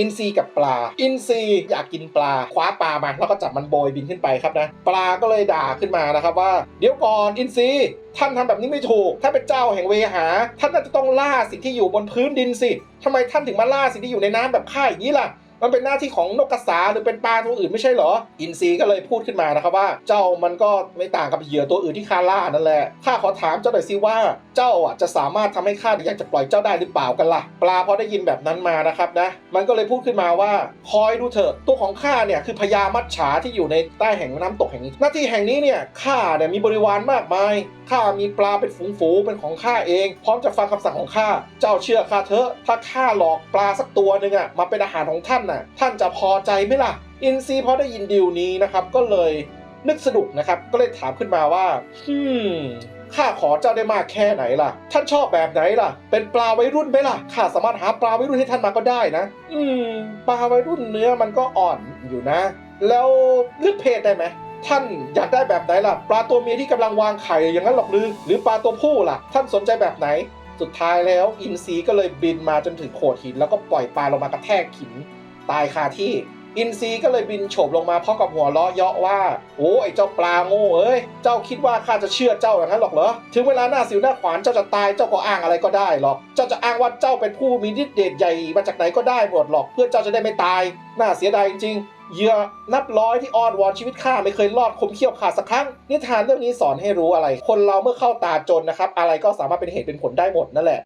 อินทรีกับปลา อินทรีอยากกินปลา คว้าปลามาแล้วก็จับมันโบยบินขึ้นไปครับนะ ปลาก็เลยด่าขึ้นมานะครับว่า เดี๋ยวก่อนอินทรีท่านทำแบบนี้ไม่ถูก ถ้าเป็นเจ้าแห่งเวหา ท่านน่าจะต้องล่าสิ่งที่อยู่บนพื้นดินสิทำไมท่านถึงมาล่าสิ่งที่อยู่ในน้ำแบบข้าอย่างนี้ล่ะ มันเป็นหน้าที่ของนกกระสาหรือเป็นปลาตัวอื่นไม่ใช่เหรอ อินซีก็เลยพูดขึ้นมานะครับว่า เจ้ามันก็ไม่ต่างกับเหยื่อตัวอื่นที่ข้าล่านั่นแหละข้าขอถามเจ้าหน่อยสิว่า เจ้าอะจะสามารถทำให้ข้าอยากจะปล่อยเจ้าได้หรือเปล่ากันล่ะ ปลาพอได้ยินแบบนั้นมานะครับนะ มันก็เลยพูดขึ้นมาว่าคอยดูเถอะตัวของข้าเนี่ยคือพญามัจฉาที่อยู่ในใต้แห่งน้ำตกแห่งนี้ หน้าที่แห่งนี้เนี่ยข้าเนี่ยมีบริวารมากมาย ข้ามีปลาเป็นฝูงๆเป็นของข้าเอง พร้อมจะฟังคำสั่งของข้า เจ้าเชื่อข้าเถอะ ถ้าข้าหลอกปลาสักตัวหนึ่งอะมาเป็นอาหารของท่านน่ะ ท่านจะพอใจไหมล่ะ อินซีพอได้ยินดีลนี้นะครับ ก็เลยนึกสนุกนะครับ ก็เลยถามขึ้นมาว่าฮึมข้าขอเจ้าได้มากแค่ไหนล่ะ ท่านชอบแบบไหนล่ะ เป็นปลาวัยรุ่นไหมล่ะ ข้าสามารถหาปลาวัยรุ่นให้ท่านมาก็ได้นะ อืม ปลาวัยรุ่นเนื้อมันก็อ่อนอยู่นะ แล้วเลือกเพศได้ไหม ท่านอยากได้แบบไหนล่ะ ปลาตัวเมียที่กำลังวางไข่อย่างนั้นหรอกหรือ หรือปลาตัวผู้ล่ะ ท่านสนใจแบบไหน สุดท้ายแล้วอินซีก็เลยบินมาจนถึงโขดหิน แล้วก็ปล่อยปลาลงมากระแทกหิน ตายคาที่ อินซีก็เลยบินโฉบลงมาพร้อมกับหัวล้อเยาะว่า โอ้ไอเจ้าปลาโง่เอ้ย เจ้าคิดว่าข้าจะเชื่อเจ้าอย่างนั้นหรอกเหรอ ถึงเวลาหน้าสิวหน้าขวานเจ้าจะตายเจ้าก็อ้างอะไรก็ได้หรอก เจ้าจะอ้างว่าเจ้าเป็นผู้มีฤทธิ์เดชใหญ่มาจากไหนก็ได้หมดหรอก เพื่อเจ้าจะได้ไม่ตาย น่าเสียดายจริงๆเหยื่อนับร้อยที่อ้อนวอนชีวิตข้าไม่เคยรอดคมเขี้ยวขาดสักครั้ง นิทานเรื่องนี้สอนให้รู้อะไร คนเราเมื่อเข้าตาจนนะครับ อะไรก็สามารถเป็นเหตุเป็นผลได้หมดนั่นแหละ